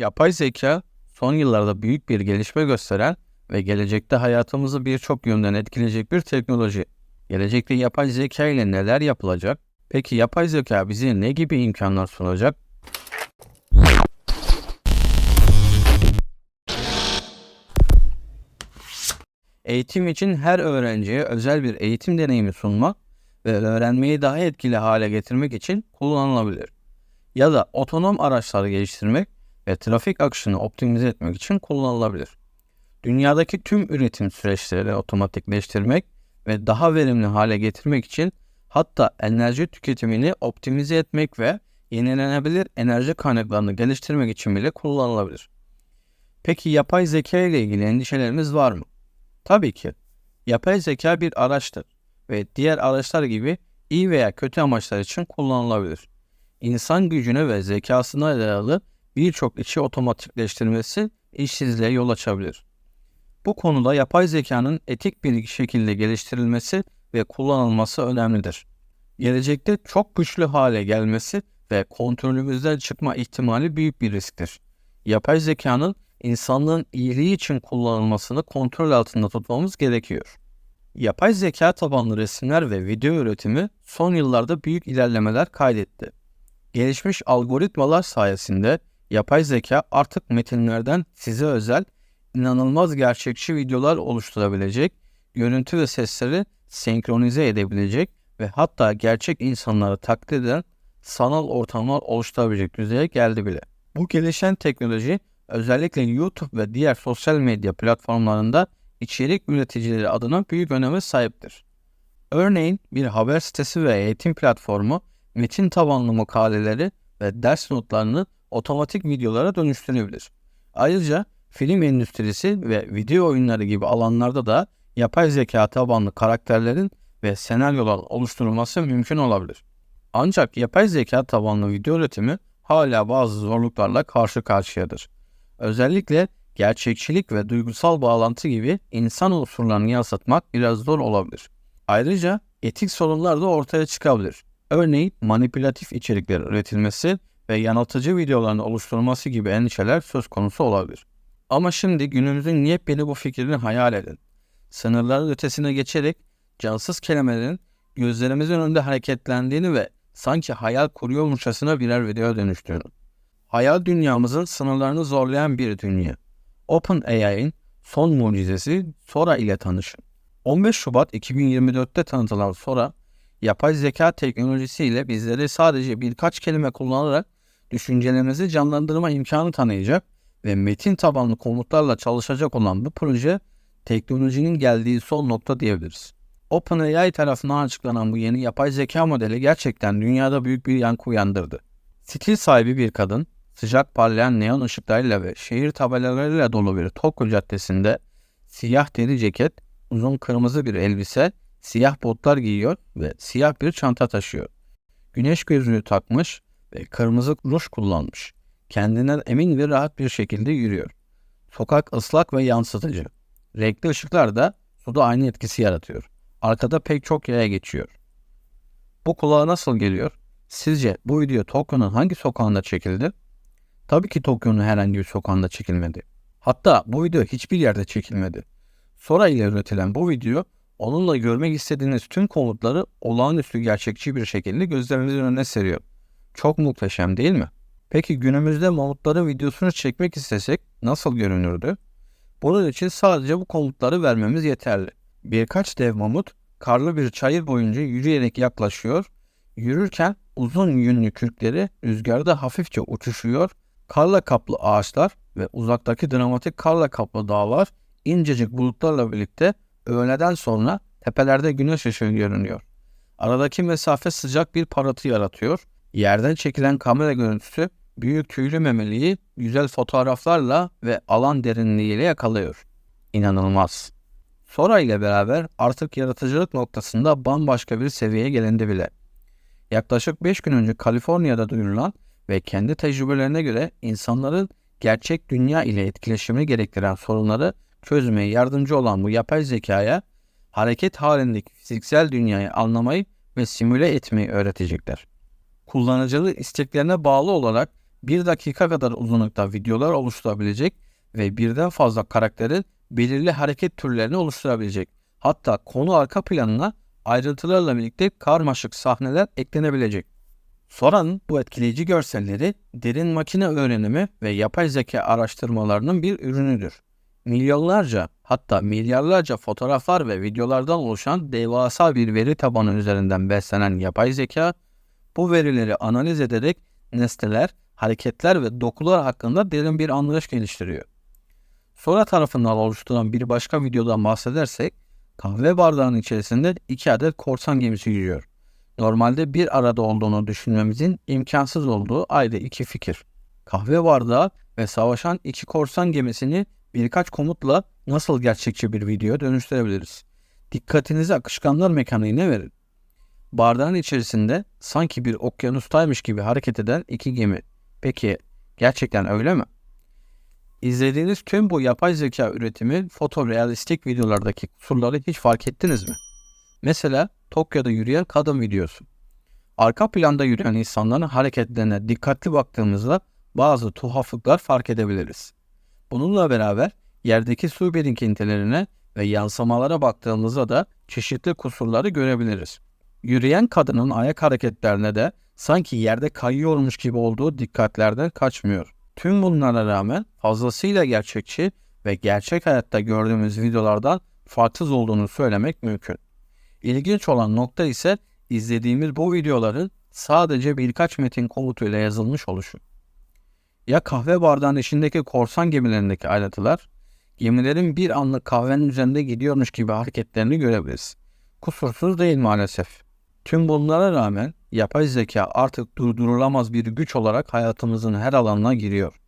Yapay zeka son yıllarda büyük bir gelişme gösteren ve gelecekte hayatımızı birçok yönden etkileyecek bir teknoloji. Gelecekte yapay zeka ile neler yapılacak? Peki yapay zeka bize ne gibi imkanlar sunacak? Eğitim için her öğrenciye özel bir eğitim deneyimi sunmak ve öğrenmeyi daha etkili hale getirmek için kullanılabilir. Ya da otonom araçlar geliştirmek ve trafik akışını optimize etmek için kullanılabilir. Dünyadaki tüm üretim süreçleri otomatikleştirmek ve daha verimli hale getirmek için hatta enerji tüketimini optimize etmek ve yenilenebilir enerji kaynaklarını geliştirmek için bile kullanılabilir. Peki yapay zeka ile ilgili endişelerimiz var mı? Tabii ki. Yapay zeka bir araçtır ve diğer araçlar gibi iyi veya kötü amaçlar için kullanılabilir. İnsan gücüne ve zekasına dayalı birçok işi otomatikleştirmesi işsizliğe yol açabilir. Bu konuda yapay zekanın etik bir şekilde geliştirilmesi ve kullanılması önemlidir. Gelecekte çok güçlü hale gelmesi ve kontrolümüzden çıkma ihtimali büyük bir risktir. Yapay zekanın insanlığın iyiliği için kullanılmasını kontrol altında tutmamız gerekiyor. Yapay zeka tabanlı resimler ve video üretimi son yıllarda büyük ilerlemeler kaydetti. Gelişmiş algoritmalar sayesinde yapay zeka artık metinlerden size özel, inanılmaz gerçekçi videolar oluşturabilecek, görüntü ve sesleri senkronize edebilecek ve hatta gerçek insanları taklit eden sanal ortamlar oluşturabilecek düzeye geldi bile. Bu gelişen teknoloji özellikle YouTube ve diğer sosyal medya platformlarında içerik üreticileri adına büyük öneme sahiptir. Örneğin bir haber sitesi ve eğitim platformu metin tabanlı makaleleri ve ders notlarını otomatik videolara dönüştürebilir. Ayrıca film endüstrisi ve video oyunları gibi alanlarda da yapay zeka tabanlı karakterlerin ve senaryolar oluşturulması mümkün olabilir. Ancak yapay zeka tabanlı video üretimi hala bazı zorluklarla karşı karşıyadır. Özellikle gerçekçilik ve duygusal bağlantı gibi insan unsurlarını yansıtmak biraz zor olabilir. Ayrıca etik sorunlar da ortaya çıkabilir. Örneğin manipülatif içerikler üretilmesi ve yanıltıcı videoların oluşturulması gibi endişeler söz konusu olabilir. Ama şimdi günümüzün yepyeni bu fikrini hayal edin. Sınırların ötesine geçerek cansız kelimelerin gözlerimizin önünde hareketlendiğini ve sanki hayal kuruyormuşçasına birer video dönüştüğünü. Hayal dünyamızın sınırlarını zorlayan bir dünya. OpenAI'nin son mucizesi Sora ile tanışın. 15 Şubat 2024'te tanıtılan Sora, yapay zeka teknolojisiyle bizlere sadece birkaç kelime kullanarak düşüncelerimizi canlandırma imkanı tanıyacak ve metin tabanlı komutlarla çalışacak olan bu proje teknolojinin geldiği son nokta diyebiliriz. OpenAI tarafından açıklanan bu yeni yapay zeka modeli gerçekten dünyada büyük bir yankı uyandırdı. Stil sahibi bir kadın, sıcak parlayan neon ışıklarıyla ve şehir tabelalarıyla dolu bir Tokyo caddesinde siyah deri ceket, uzun kırmızı bir elbise, siyah botlar giyiyor ve siyah bir çanta taşıyor. Güneş gözlüğü takmış kırmızı ruj kullanmış. Kendinden emin ve rahat bir şekilde yürüyor. Sokak ıslak ve yansıtıcı. Renkli ışıklar da suda aynı etkisi yaratıyor. Arkada pek çok yaya geçiyor. Bu kulağa nasıl geliyor? Sizce bu video Tokyo'nun hangi sokağında çekildi? Tabii ki Tokyo'nun herhangi bir sokağında çekilmedi. Hatta bu video hiçbir yerde çekilmedi. Sora ile üretilen bu video onunla görmek istediğiniz tüm komutları olağanüstü gerçekçi bir şekilde gözlerinizin önüne seriyor. Çok muhteşem değil mi? Peki günümüzde mamutların videosunu çekmek istesek nasıl görünürdü? Bunun için sadece bu komutları vermemiz yeterli. Birkaç dev mamut karlı bir çayır boyunca yürüyerek yaklaşıyor. Yürürken uzun yünlü kürkleri rüzgarda hafifçe uçuşuyor. Karla kaplı ağaçlar ve uzaktaki dramatik karla kaplı dağlar incecik bulutlarla birlikte öğleden sonra tepelerde güneş ışığı görünüyor. Aradaki mesafe sıcak bir parıltı yaratıyor. Yerden çekilen kamera görüntüsü büyük tüylü memeliyi güzel fotoğraflarla ve alan derinliğiyle yakalıyor. İnanılmaz. Sora ile beraber artık yaratıcılık noktasında bambaşka bir seviyeye gelindi bile. Yaklaşık 5 gün önce Kaliforniya'da duyurulan ve kendi tecrübelerine göre insanların gerçek dünya ile etkileşimini gerektiren sorunları çözmeye yardımcı olan bu yapay zekaya hareket halindeki fiziksel dünyayı anlamayı ve simüle etmeyi öğretecekler. Kullanıcılı isteklerine bağlı olarak 1 dakika kadar uzunlukta videolar oluşturabilecek ve birden fazla karakterin belirli hareket türlerini oluşturabilecek. Hatta konu arka planına ayrıntılarla birlikte karmaşık sahneler eklenebilecek. Sora'nın bu etkileyici görselleri derin makine öğrenimi ve yapay zeka araştırmalarının bir ürünüdür. Milyonlarca hatta milyarlarca fotoğraflar ve videolardan oluşan devasa bir veri tabanı üzerinden beslenen yapay zeka bu verileri analiz ederek nesneler, hareketler ve dokular hakkında derin bir anlayış geliştiriyor. Sora tarafından oluşturulan bir başka videodan bahsedersek kahve bardağının içerisinde iki adet korsan gemisi yüzüyor. Normalde bir arada olduğunu düşünmemizin imkansız olduğu ayrı iki fikir. Kahve bardağı ve savaşan iki korsan gemisini birkaç komutla nasıl gerçekçi bir videoya dönüştürebiliriz? Dikkatinizi akışkanlar mekaniğine verin. Bardağın içerisinde sanki bir okyanustaymış gibi hareket eden iki gemi. Peki gerçekten öyle mi? İzlediğiniz tüm bu yapay zeka üretimi fotorealistik videolardaki kusurları hiç fark ettiniz mi? Mesela Tokyo'da yürüyen kadın videosu. Arka planda yürüyen insanların hareketlerine dikkatli baktığımızda bazı tuhaflıklar fark edebiliriz. Bununla beraber yerdeki su birikintilerine ve yansımalara baktığımızda da çeşitli kusurları görebiliriz. Yürüyen kadının ayak hareketlerine de sanki yerde kayıyormuş gibi olduğu dikkatlerden kaçmıyor. Tüm bunlara rağmen fazlasıyla gerçekçi ve gerçek hayatta gördüğümüz videolardan farksız olduğunu söylemek mümkün. İlginç olan nokta ise izlediğimiz bu videoların sadece birkaç metin komutuyla yazılmış oluşu. Ya kahve bardağının içindeki korsan gemilerindeki ayrıntılar, gemilerin bir anlık kahvenin üzerinde gidiyormuş gibi hareketlerini görebiliriz. Kusursuz değil maalesef. Tüm bunlara rağmen yapay zeka artık durdurulamaz bir güç olarak hayatımızın her alanına giriyor.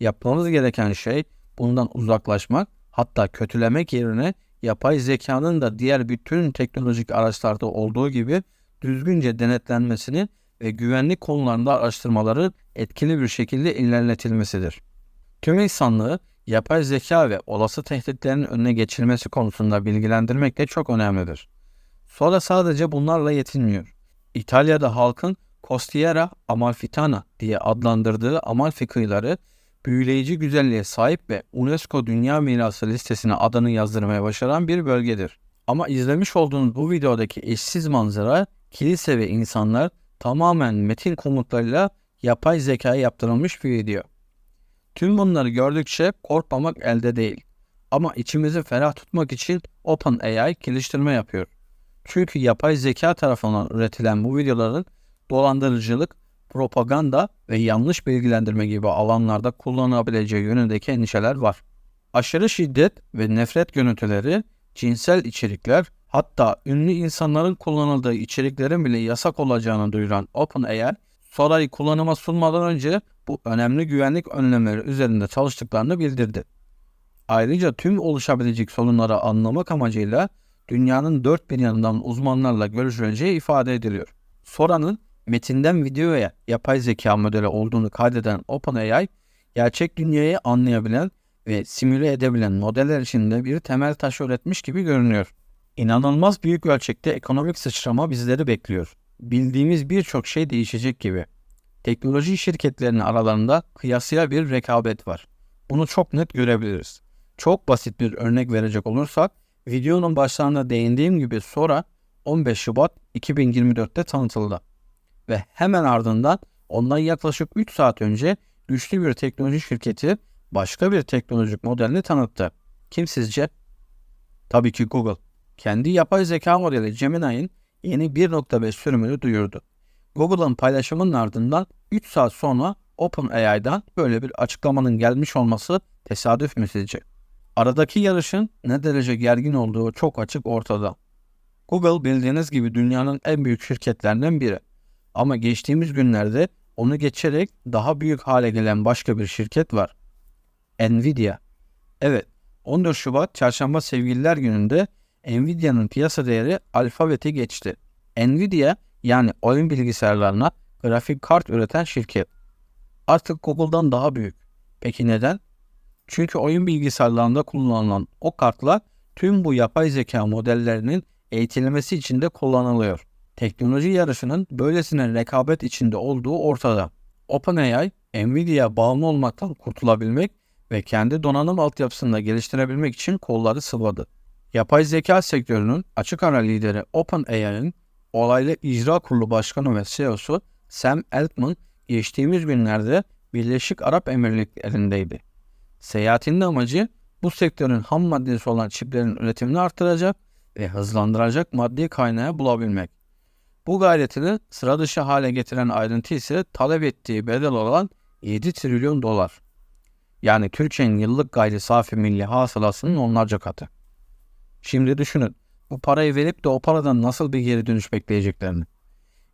Yapmamız gereken şey bundan uzaklaşmak, hatta kötülemek yerine yapay zekanın da diğer bütün teknolojik araçlarda olduğu gibi düzgünce denetlenmesini ve güvenlik konularında araştırmaları etkili bir şekilde ilerletilmesidir. Tüm insanlığı yapay zeka ve olası tehditlerin önüne geçilmesi konusunda bilgilendirmek de çok önemlidir. Sonra sadece bunlarla yetinmiyor. İtalya'da halkın Costiera Amalfitana diye adlandırdığı Amalfi kıyıları büyüleyici güzelliğe sahip ve UNESCO Dünya Mirası listesine adını yazdırmaya başaran bir bölgedir. Ama izlemiş olduğunuz bu videodaki eşsiz manzara kilise ve insanlar tamamen metin komutlarıyla yapay zekaya yaptırılmış bir video. Tüm bunları gördükçe korkmamak elde değil. Ama içimizi ferah tutmak için OpenAI geliştirme yapıyor. Çünkü yapay zeka tarafından üretilen bu videoların dolandırıcılık, propaganda ve yanlış bilgilendirme gibi alanlarda kullanılabileceği yönündeki endişeler var. Aşırı şiddet ve nefret görüntüleri, cinsel içerikler, hatta ünlü insanların kullanıldığı içeriklerin bile yasak olacağını duyuran OpenAI, Sora'yı kullanıma sunmadan önce bu önemli güvenlik önlemleri üzerinde çalıştıklarını bildirdi. Ayrıca tüm oluşabilecek sorunları anlamak amacıyla dünyanın dört bir yanından uzmanlarla görüşüleceği ifade ediliyor. Sora'nın metinden videoya yapay zeka modeli olduğunu kaydeden OpenAI, gerçek dünyayı anlayabilen ve simüle edebilen modeller içinde bir temel taş üretmiş gibi görünüyor. İnanılmaz büyük ölçekte ekonomik sıçrama bizleri bekliyor. Bildiğimiz birçok şey değişecek gibi. Teknoloji şirketlerinin aralarında kıyasıya bir rekabet var. Bunu çok net görebiliriz. Çok basit bir örnek verecek olursak, videonun başlarında değindiğim gibi sonra 15 Şubat 2024'te tanıtıldı ve hemen ardından ondan yaklaşık 3 saat önce güçlü bir teknoloji şirketi başka bir teknolojik modelini tanıttı. Kim sizce? Tabii ki Google. Kendi yapay zeka modeli Gemini'nin yeni 1.5 sürümünü duyurdu. Google'ın paylaşımının ardından 3 saat sonra OpenAI'dan böyle bir açıklamanın gelmiş olması tesadüf mü sizce? Aradaki yarışın ne derece gergin olduğu çok açık ortada. Google bildiğiniz gibi dünyanın en büyük şirketlerinden biri. Ama geçtiğimiz günlerde onu geçerek daha büyük hale gelen başka bir şirket var. Nvidia. Evet, 14 Şubat Çarşamba Sevgililer Günü'nde Nvidia'nın piyasa değeri alfabeti geçti. Nvidia yani oyun bilgisayarlarına grafik kart üreten şirket. Artık Google'dan daha büyük. Peki neden? Çünkü oyun bilgisayarlarında kullanılan o kartlar tüm bu yapay zeka modellerinin eğitilmesi için de kullanılıyor. Teknoloji yarışının böylesine rekabet içinde olduğu ortada. OpenAI Nvidia'ya bağımlı olmaktan kurtulabilmek ve kendi donanım altyapısını da geliştirebilmek için kolları sıvadı. Yapay zeka sektörünün açık ara lideri OpenAI'nin olaylı icra kurulu başkanı ve CEO'su Sam Altman geçtiğimiz günlerde Birleşik Arap Emirlikleri'ndeydi. Seyahatinin amacı bu sektörün ham maddesi olan çiplerin üretimini artıracak ve hızlandıracak maddi kaynağı bulabilmek. Bu gayretini sıra dışı hale getiren ayrıntı ise talep ettiği bedel olan 7 trilyon dolar. Yani Türkiye'nin yıllık gayri safi milli hasılasının onlarca katı. Şimdi düşünün bu parayı verip de o paradan nasıl bir geri dönüş bekleyeceklerini.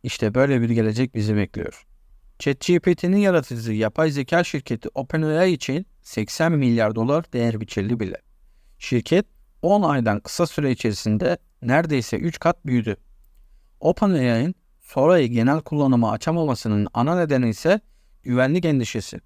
İşte böyle bir gelecek bizi bekliyor. ChatGPT'nin yaratıcısı yapay zeka şirketi OpenAI için 80 milyar dolar değer biçildi bile. Şirket 10 aydan kısa süre içerisinde neredeyse 3 kat büyüdü. OpenAI'nin Sora'yı genel kullanıma açamamasının ana nedeni ise güvenlik endişesi.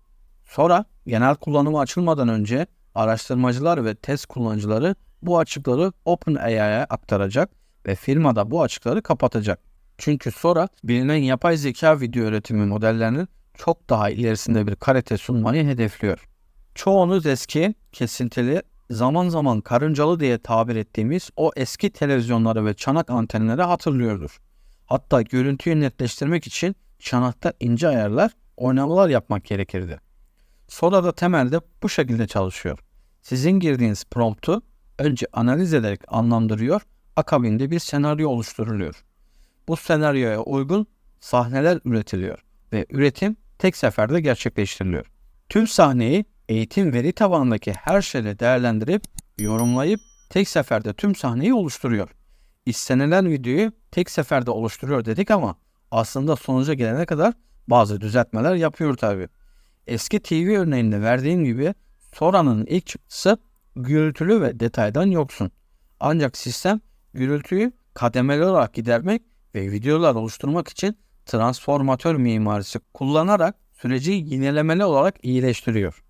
Sora genel kullanıma açılmadan önce araştırmacılar ve test kullanıcıları bu açıkları OpenAI'ye aktaracak ve firma da bu açıkları kapatacak. Çünkü Sora bilinen yapay zeka video üretimi modellerinin çok daha ilerisinde bir kalite sunmayı hedefliyor. Çoğunuz eski, kesintili, zaman zaman karıncalı diye tabir ettiğimiz o eski televizyonları ve çanak antenleri hatırlıyordur. Hatta görüntüyü netleştirmek için çanakta ince ayarlar, oynamalar yapmak gerekirdi. Soda da temelde bu şekilde çalışıyor. Sizin girdiğiniz promptu önce analiz ederek anlamdırıyor, akabinde bir senaryo oluşturuluyor. Bu senaryoya uygun sahneler üretiliyor ve üretim tek seferde gerçekleştiriliyor. Tüm sahneyi eğitim veri tabanındaki her şeyle değerlendirip, yorumlayıp tek seferde tüm sahneyi oluşturuyor. İstenilen videoyu tek seferde oluşturuyor dedik ama aslında sonuca gelene kadar bazı düzeltmeler yapıyor tabi. Eski TV örneğinde verdiğim gibi Sora'nın ilk çıktısı gürültülü ve detaydan yoksun. Ancak sistem gürültüyü kademeli olarak gidermek ve videolar oluşturmak için transformatör mimarisi kullanarak süreci yinelemeli olarak iyileştiriyor.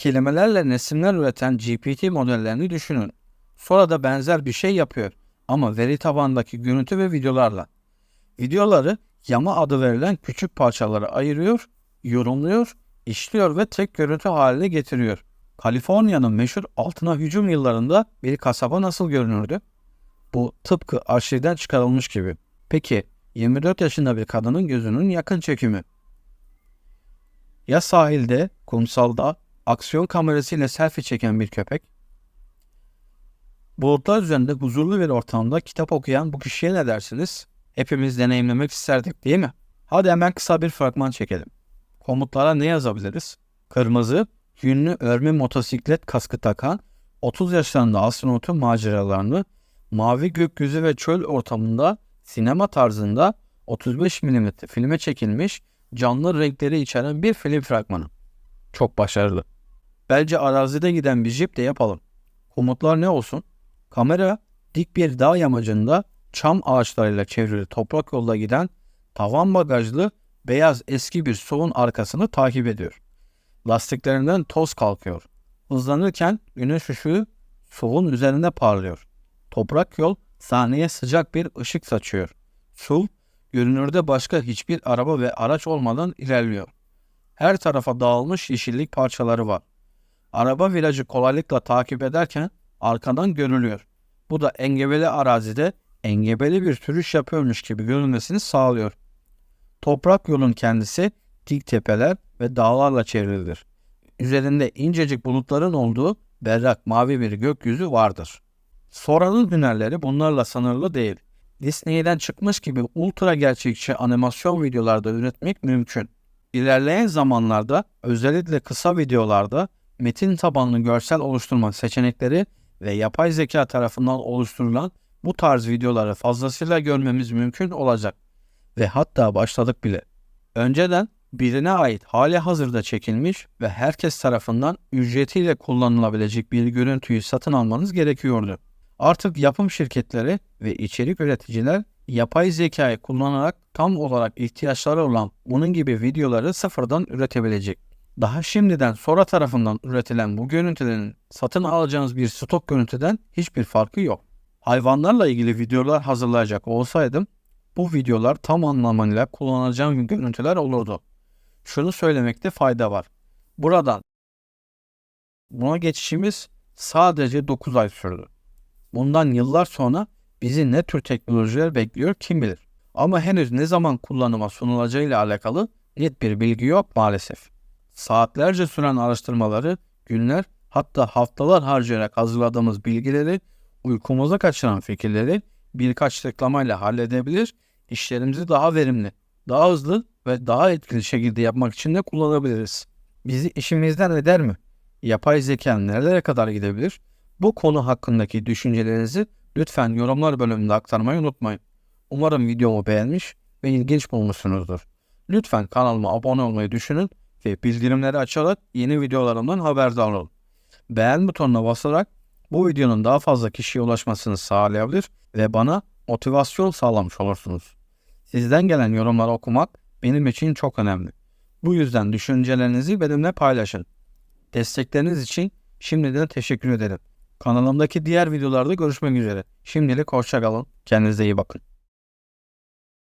Kelimelerle resimler üreten GPT modellerini düşünün. Sonra da benzer bir şey yapıyor ama veri tabanındaki görüntü ve videolarla. Videoları yama adı verilen küçük parçalara ayırıyor, yorumluyor, işliyor ve tek görüntü haline getiriyor. Kaliforniya'nın meşhur altına hücum yıllarında bir kasaba nasıl görünürdü? Bu tıpkı arşivden çıkarılmış gibi. Peki 24 yaşında bir kadının gözünün yakın çekimi. Ya sahilde, kumsalda, aksiyon kamerasıyla selfie çeken bir köpek? Bulutlar üzerinde huzurlu bir ortamda kitap okuyan bu kişiye ne dersiniz? Hepimiz deneyimlemek isterdik değil mi? Hadi hemen kısa bir fragman çekelim. Komutlara ne yazabiliriz? Kırmızı, yünlü örme motosiklet kaskı takan 30 yaşlarında astronotun maceralarını mavi gökyüzü ve çöl ortamında sinema tarzında 35 mm filme çekilmiş canlı renkleri içeren bir film fragmanı. Çok başarılı. Bence arazide giden bir jip de yapalım. Komutlar ne olsun? Kamera dik bir dağ yamacında çam ağaçlarıyla çevrili toprak yolda giden tavan bagajlı beyaz eski bir SUV'un arkasını takip ediyor. Lastiklerinden toz kalkıyor. Hızlanırken güneş ışığı SUV'un üzerinde parlıyor. Toprak yol sahneye sıcak bir ışık saçıyor. SUV görünürde başka hiçbir araba ve araç olmadan ilerliyor. Her tarafa dağılmış yeşillik parçaları var. Araba virajı kolaylıkla takip ederken arkadan görülüyor. Bu da engebeli arazide engebeli bir sürüş yapıyormuş gibi görünmesini sağlıyor. Toprak yolun kendisi dik tepeler ve dağlarla çevrilidir. Üzerinde incecik bulutların olduğu berrak mavi bir gökyüzü vardır. Sora'nın hünerleri bunlarla sınırlı değil. Disney'den çıkmış gibi ultra gerçekçi animasyon videolarda üretmek mümkün. İlerleyen zamanlarda özellikle kısa videolarda metin tabanlı görsel oluşturma seçenekleri ve yapay zeka tarafından oluşturulan bu tarz videoları fazlasıyla görmemiz mümkün olacak. Ve hatta başladık bile. Önceden birine ait hali hazırda çekilmiş ve herkes tarafından ücretiyle kullanılabilecek bir görüntüyü satın almanız gerekiyordu. Artık yapım şirketleri ve içerik üreticiler yapay zekayı kullanarak tam olarak ihtiyaçları olan bunun gibi videoları sıfırdan üretebilecek. Daha şimdiden sonra tarafından üretilen bu görüntülerin satın alacağınız bir stok görüntüden hiçbir farkı yok. Hayvanlarla ilgili videolar hazırlayacak olsaydım bu videolar tam anlamıyla kullanacağım görüntüler olurdu. şunu söylemekte fayda var. Buradan buna geçişimiz sadece 9 ay sürdü. Bundan yıllar sonra bizi ne tür teknolojiler bekliyor kim bilir. Ama henüz ne zaman kullanıma sunulacağıyla alakalı net bir bilgi yok maalesef. Saatlerce süren araştırmaları, günler hatta haftalar harcayarak hazırladığımız bilgileri, uykumuza kaçıran fikirleri birkaç tıklamayla halledebilir, işlerimizi daha verimli, daha hızlı ve daha etkili şekilde yapmak için de kullanabiliriz. Bizi işimizden eder mi? Yapay zeka nerelere kadar gidebilir? Bu konu hakkındaki düşüncelerinizi lütfen yorumlar bölümünde aktarmayı unutmayın. Umarım videomu beğenmiş ve ilginç bulmuşsunuzdur. Lütfen kanalıma abone olmayı düşünün ve bildirimleri açarak yeni videolarımdan haberdar olun. Beğen butonuna basarak bu videonun daha fazla kişiye ulaşmasını sağlayabilir ve bana motivasyon sağlamış olursunuz. Sizden gelen yorumları okumak benim için çok önemli. Bu yüzden düşüncelerinizi benimle paylaşın. Destekleriniz için şimdiden teşekkür ederim. Kanalımdaki diğer videolarda görüşmek üzere. Şimdilik hoşçakalın. Kendinize iyi bakın.